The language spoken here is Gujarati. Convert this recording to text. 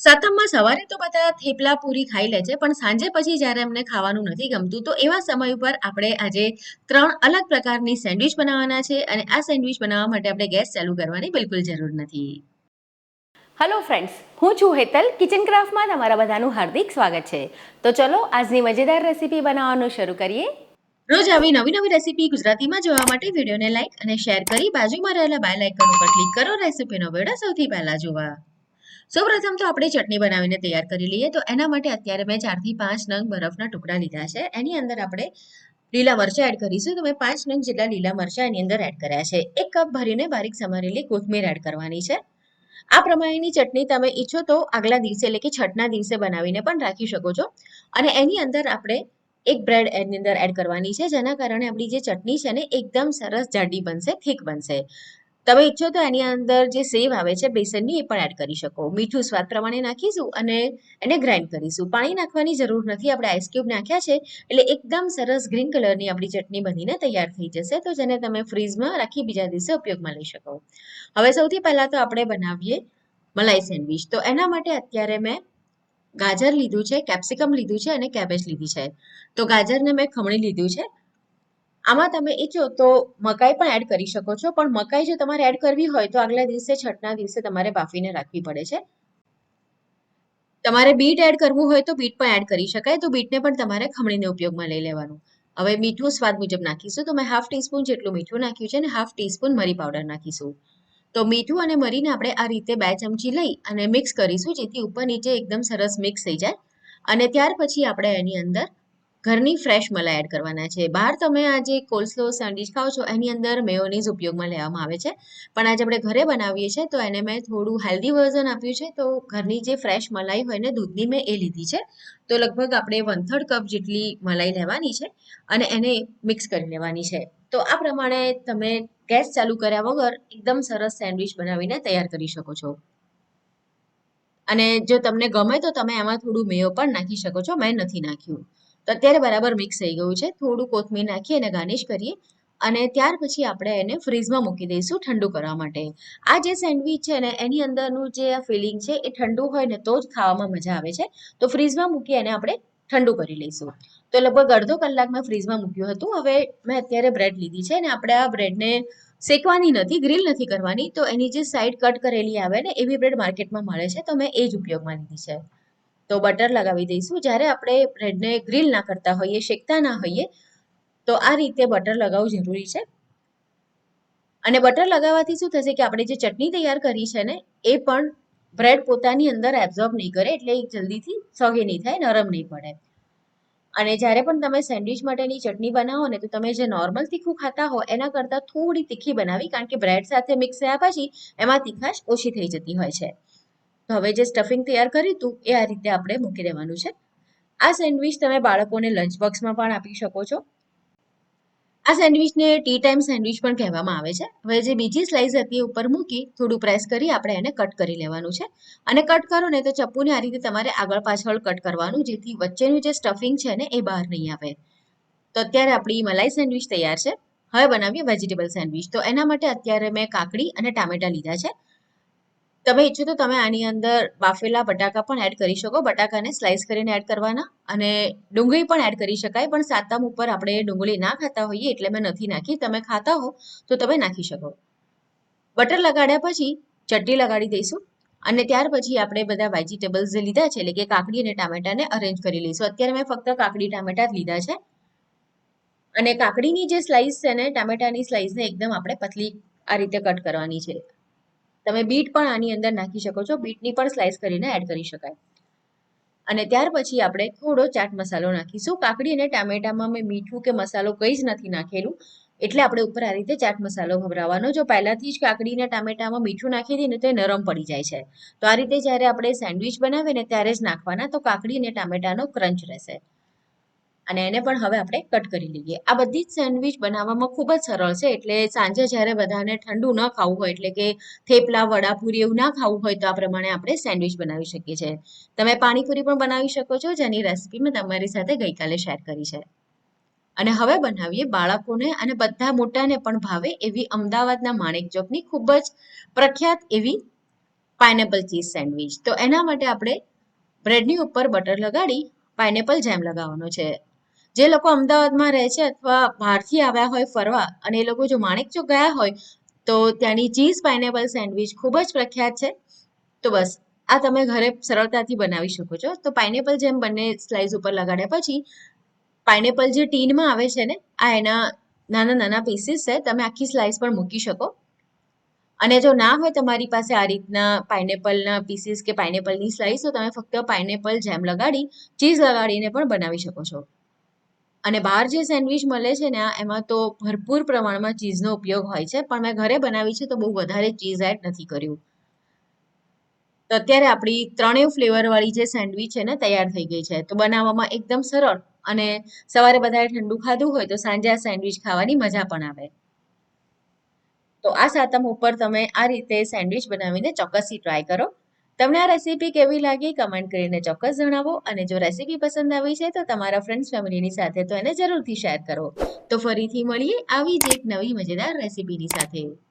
સાતમમાં સવારે તો બધા થેપલા પૂરી ખાઈ લે છે પણ સાંજે પછી જ્યારે એમને ખાવાનું નથી ગમતું તો એવા સમય ઉપર આપણે આજે ત્રણ અલગ પ્રકારની સેન્ડવિચ બનાવવાના છે અને આ સેન્ડવિચ બનાવવા માટે આપણે ગેસ ચાલુ કરવાની બિલકુલ જરૂર નથી. હલો ફ્રેન્ડ્સ હું છું હેતલ કિચન ક્રાફ્ટમાં તમારા બધાનું હાર્દિક સ્વાગત છે. તો ચલો આજની મજેદાર રેસીપી બનાવવાનું શરૂ કરીએ. રોજ આવી નવી નવી રેસીપી ગુજરાતીમાં જોવા માટે વિડીયોને લાઈક અને શેર કરી બાજુમાં રહેલા બેલ આઇકન ઉપર ક્લિક કરો રેસીપીનો વીડિયો સૌથી પહેલા જોવા. સૌપ્રથમ તો આપણે ચટણી બનાવીને તૈયાર કરી લઈએ. તો એના માટે અત્યારે મેં ચારથી પાંચ નંગ બરફના ટુકડા લીધા છે. એની અંદર આપણે લીલા મરચાં એડ કરીશું. તો મેં પાંચ નંગ જેટલા લીલા મરચાં એની અંદર એડ કર્યા છે. એક કપ ભરીને બારીક સમારેલી કોથમીર એડ કરવાની છે. આ પ્રમાણેની ચટણી તમે ઈચ્છો તો આગલા દિવસે એટલે કે છઠના દિવસે બનાવીને પણ રાખી શકો છો. અને એની અંદર આપણે એક બ્રેડ એની અંદર એડ કરવાની છે. જેના કારણે આપણી જે ચટણી છે ને, એકદમ સરસ જાડી બનશે, થીક બનશે. તમે ઈચ્છો તો એની અંદર જે સેવ આવે છે, બેસનની, એ પણ એડ કરી શકો. મીઠું સ્વાદ પ્રમાણે નાખીશું અને એને ગ્રાઇન્ડ કરીશું. પાણી નાખવાની જરૂર નથી. આપણે આઈસ ક્યુબ નાખ્યા છે, એટલે એકદમ સરસ ગ્રીન કલરની આપણી ચટણી બનીને તૈયાર થઈ જશે. તો જેને તમે ફ્રીઝમાં રાખી બીજા દિવસે ઉપયોગમાં લઈ શકો. હવે સૌથી પહેલાં તો આપણે બનાવીએ મલાઈ સેન્ડવિચ. તો એના માટે અત્યારે મેં ગાજર લીધું છે કેપ્સિકમ લીધું છે અને કેબેજ લીધી છે. તો ગાજરને મેં ખમણી લીધું છે. આમાં તમે ઈચ્છો તો મકાઈ પણ એડ કરી શકો છો, પણ મકાઈ જો તમારે એડ કરવી હોય તો આગલા દિવસે, છઠના દિવસે તમારે બાફીને રાખવી પડે છે. તમારે બીટ એડ કરવું હોય તો બીટ પણ એડ કરી શકાય, તો બીટને પણ તમારે ખમણીને ઉપયોગમાં લઈ લેવાનું. હવે મીઠું સ્વાદ મુજબ નાખીશું, તો મેં હાફ ટીસ્પૂન જેટલું મીઠું નાખ્યું છે અને હાફ ટીસ્પૂન મરી પાવડર નાખીશું. તો મીઠું અને મરીને આપણે આ રીતે બે ચમચી લઈ અને મિક્સ કરીશું, જેથી ઉપર નીચે એકદમ સરસ મિક્સ થઈ જાય. અને ત્યાર પછી આપણે એની અંદર ઘરની ફ્રેશ મલાઈ એડ કરવાના છે. બહાર તમે આ જે કોલ્સલો સેન્ડવિચ ખાઓ છો, એની અંદર મેયોનીઝ ઉપયોગમાં લેવામાં આવે છે. પણ આજે આપણે ઘરે બનાવીએ છીએ, તો એને મેં થોડું હેલ્ધી વર્ઝન આપ્યું છે. તો ઘરની જે ફ્રેશ મલાઈ હોય ને દૂધની મેં એ લીધી છે. તો લગભગ આપણે વન થર્ડ કપ જેટલી મલાઈ લેવાની છે અને એને મિક્સ કરી લેવાની છે. તો આ પ્રમાણે તમે ગેસ ચાલુ કર્યા વગર એકદમ સરસ સેન્ડવિચ બનાવીને તૈયાર કરી શકો છો. અને જો તમને ગમે તો તમે એમાં થોડું મેયો પણ નાખી શકો છો. મેં નથી નાખ્યું. તો અત્યારે બરાબર મિક્સ થઈ ગયું છે. થોડું કોથમીર નાખી અને ગાર્નિશ કરીએ. અને ત્યાર પછી આપણે એને ફ્રીઝમાં મૂકી દઈશું ઠંડુ કરવા માટે. આ જે સેન્ડવિચ છે ને, એની અંદરનું જે આ ફિલિંગ છે એ ઠંડુ હોય ને તો જ ખાવામાં મજા આવે છે. તો ફ્રીઝમાં મૂકી એને આપણે ઠંડુ કરી લઈશું. તો લગભગ અડધો કલાક મેં ફ્રીઝમાં મૂક્યું હતું. હવે મેં અત્યારે બ્રેડ લીધી છે અને આપણે આ બ્રેડને શેકવાની નથી ગ્રીલ નથી કરવાની. તો એની જે સાઈડ કટ કરેલી આવે ને, એવી બ્રેડ માર્કેટમાં મળે છે. તો મેં એ જ ઉપયોગમાં લીધી છે. તો બટર લગાવી દઈશું. જ્યારે આપણે બ્રેડને ગ્રીલ ના કરતા હોઈએ, શેકતા ના હોઈએ, તો આ રીતે બટર લગાવવું જરૂરી છે. અને બટર લગાવવાથી શું થશે કે આપણે જે ચટણી તૈયાર કરી છે ને, એ પણ બ્રેડ પોતાની અંદર એબ્ઝોર્બ નહીં કરે, એટલે એ જલ્દીથી સગે નહીં થાય, નરમ નહીં પડે. અને જ્યારે પણ તમે સેન્ડવિચ માટેની ચટણી બનાવો ને, તો તમે જે નોર્મલ તીખું ખાતા હો, એના કરતાં થોડી તીખી બનાવી, કારણ કે બ્રેડ સાથે મિક્સ થયા પછી એમાં તીખાશ ઓછી થઈ જતી હોય છે. તો હવે જે સ્ટફિંગ તૈયાર કર્યું હતું એ આ રીતે આપણે મૂકી દેવાનું છે. આ સેન્ડવિચ તમે બાળકોને લંચ બોક્સમાં પણ આપી શકો છો. આ સેન્ડવિચને ટી ટાઈમ સેન્ડવિચ પણ કહેવામાં આવે છે. હવે જે બીજી સ્લાઇસ હતી ઉપર મૂકી થોડું પ્રેસ કરી આપણે એને કટ કરી લેવાનું છે. અને કટ કરો ને તો ચપ્પુને આ રીતે તમારે આગળ પાછળ કટ કરવાનું, જેથી વચ્ચેનું જે સ્ટફિંગ છે ને એ બહાર નહીં આવે. તો અત્યારે આપણી મલાઈ સેન્ડવિચ તૈયાર છે. હવે બનાવીએ વેજીટેબલ સેન્ડવિચ તો એના માટે અત્યારે મેં કાકડી અને ટામેટા લીધા છે. તમે ઈચ્છો તો તમે આની અંદર બાફેલા બટાકા પણ એડ કરી શકો. બટાકાને સ્લાઇસ કરીને એડ કરવાના અને ડુંગળી પણ એડ કરી શકાય. પણ સાતમ ઉપર આપણે ડુંગળી ના ખાતા હોઈએ એટલે મેં નથી નાખી. તમે ખાતા હો તો તમે નાખી શકો. બટર લગાડ્યા પછી ચટણી લગાડી દઈશું અને ત્યાર પછી આપણે બધા વેજીટેબલ્સ લીધા છે, એટલે કે કાકડી અને ટામેટાને અરેન્જ કરી લઈશું. અત્યારે મેં ફક્ત કાકડી, ટામેટા જ લીધા છે. અને કાકડીની જે સ્લાઇસ છે ને, ટામેટાની સ્લાઇસને એકદમ આપણે પતલી આ રીતે કટ કરવાની છે. તમે બીટ પણ આની અંદર નાખી શકો છો. બીટની પણ સ્લાઇસ કરીને એડ કરી શકાય. અને ત્યાર પછી આપણે થોડો ચાટ મસાલો નાખીશું. કાકડી અને ટામેટામાં મેં મીઠું કે મસાલો કંઈ જ નથી નાખેલું. એટલે આપણે ઉપર આ રીતે ચાટ મસાલો ભભરાવાનો જો પહેલાંથી જ કાકડી અને ટામેટામાં મીઠું નાખી દઈએ ને તો એ નરમ પડી જાય છે. તો આ રીતે જ્યારે આપણે સેન્ડવિચ બનાવીએ ને ત્યારે જ નાખવાના. તો કાકડી અને ટામેટાનો ક્રંચ રહેશે. અને એને પણ હવે આપણે કટ કરી લઈએ. આ બધી જ સેન્ડવિચ બનાવવામાં ખૂબ જ સરળ છે. એટલે સાંજે જ્યારે બધાને ઠંડુ ન ખાવું હોય, એટલે કે થેપલા, વડાપુરી એવું ના ખાવું હોય, તો આ પ્રમાણે આપણે સેન્ડવિચ બનાવી શકીએ છીએ. તમે પાણીપુરી પણ બનાવી શકો છો, જેની રેસીપી મેં તમારી સાથે ગઈકાલે શેર કરી છે. અને હવે બનાવીએ બાળકોને અને બધા મોટાને પણ ભાવે એવી અમદાવાદના માણેક ચોકની ખૂબ જ પ્રખ્યાત એવી પાઇનેપલ ચીઝ સેન્ડવિચ. તો એના માટે આપણે બ્રેડની ઉપર બટર લગાડી પાઇનેપલ જેમ લગાવવાનો છે. જે લોકો અમદાવાદમાં રહે છે અથવા બહારથી આવ્યા હોય ફરવા અને એ લોકો જો માણેકચોક ગયા હોય, તો ત્યાંની ચીઝ પાઇનેપલ સેન્ડવિચ ખૂબ જ પ્રખ્યાત છે. તો બસ, આ તમે ઘરે સરળતાથી બનાવી શકો છો. તો પાઇનેપલ જેમ બંને સ્લાઇસ ઉપર લગાડ્યા પછી, પાઇનેપલ જે ટીનમાં આવે છે ને, આ એના નાના નાના પીસીસ છે, તમે આખી સ્લાઇસ પણ મૂકી શકો. અને જો ના હોય તમારી પાસે આ રીતના પાઇનેપલના પીસીસ કે પાઇનેપલની સ્લાઇસ તો તમે ફક્ત પાઇનેપલ જેમ લગાડી, ચીઝ લગાડીને પણ બનાવી શકો છો. અને બહાર જે સેન્ડવિચ મળે છે ને એમાં તો ભરપૂર પ્રમાણમાં ચીઝનો ઉપયોગ હોય છે, પણ મેં ઘરે બનાવી છે તો બહુ વધારે ચીઝ એડ નથી કર્યું. તો અત્યારે આપણી ત્રણેય ફ્લેવરવાળી જે સેન્ડવિચ છે ને, તૈયાર થઈ ગઈ છે. તો બનાવવામાં એકદમ સરળ અને સવારે બધાએ ઠંડુ ખાધું હોય તો સાંજે આ સેન્ડવિચ ખાવાની મજા પણ આવે. તો આ સાતમ ઉપર તમે આ રીતે સેન્ડવિચ બનાવીને ચોક્કસથી ટ્રાય કરો. તમને આ રેસીપી કેવી લાગી? કમેન્ટ કરીને ચોક્કસ જણાવો. અને જો રેસીપી પસંદ આવી છે, તો તમારા ફ્રેન્ડ્સ ફેમિલીની સાથે તો એને જરૂરથી શેર કરો. તો ફરીથી મળીએ આવી જ એક નવી મજેદાર રેસીપીની સાથે.